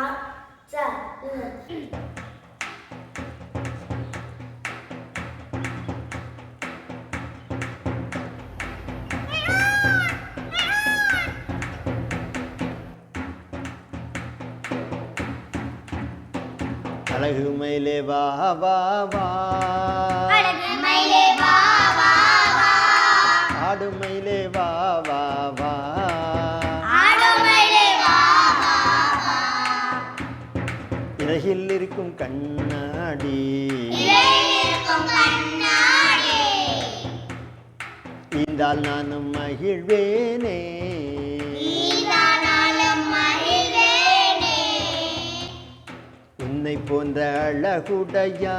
罚站日。அழகு மயிலே வா வா வா அழகு மயிலே வா இறகில் இருக்கும் கண்ணாடி. நீந்தால் நானும் மகிழ்வேனே. உன்னை போன்ற அழகுடையா.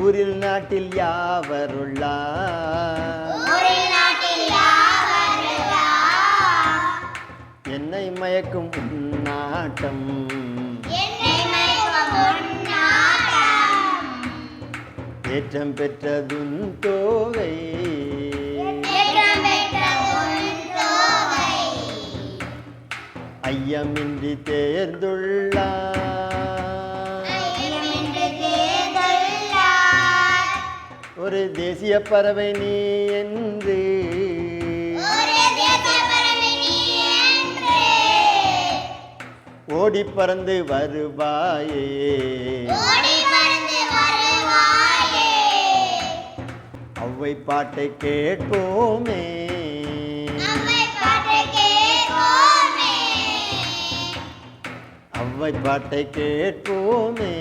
ஊரில் நாட்டில் யாவருள்ளார் மயக்கும் உன்னாட்டம் ஏற்றம் பெற்றதுன் தோகை. ஐயமின்றி தேர்ந்துள்ளார். ஒரு தேசிய பறவை நீ என்று ஓடி பறந்து வருவாயே. அவ்வை பாட்டை கேட்போமே நம்மை பாட்டு கேட்போமே. அவ்வை பாட்டை கேட்போமே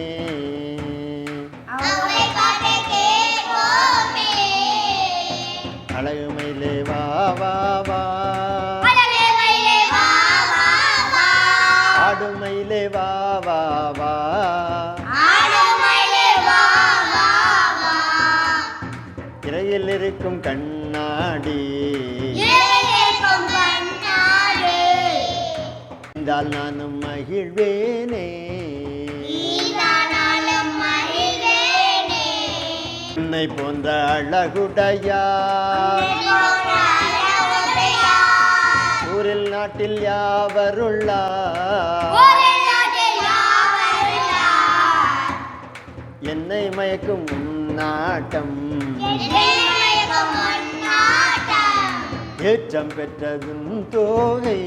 இருந்தால் நானும் மகிழ்வேனே. உன்னை போன்ற அழகுடையார். ஊரில் நாட்டில் யாவருள்ளார். என்னை மயக்கும் உன்னாட்டம். ஏற்றம் பெற்றதும் தோகை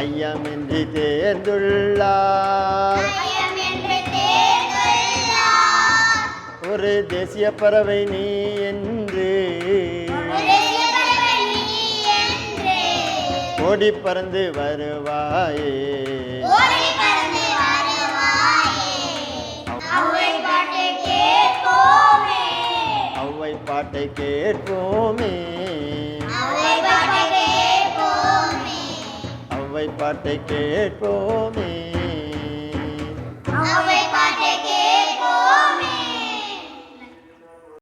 ஐயமின்றி தேர்ந்துள்ளார். ஒரு தேசிய பறவை நீ என்று ஓடி பறந்து வருவாயே. அவ்வை பாட்டு கேட்போமே. அவ்வை கேட்போமே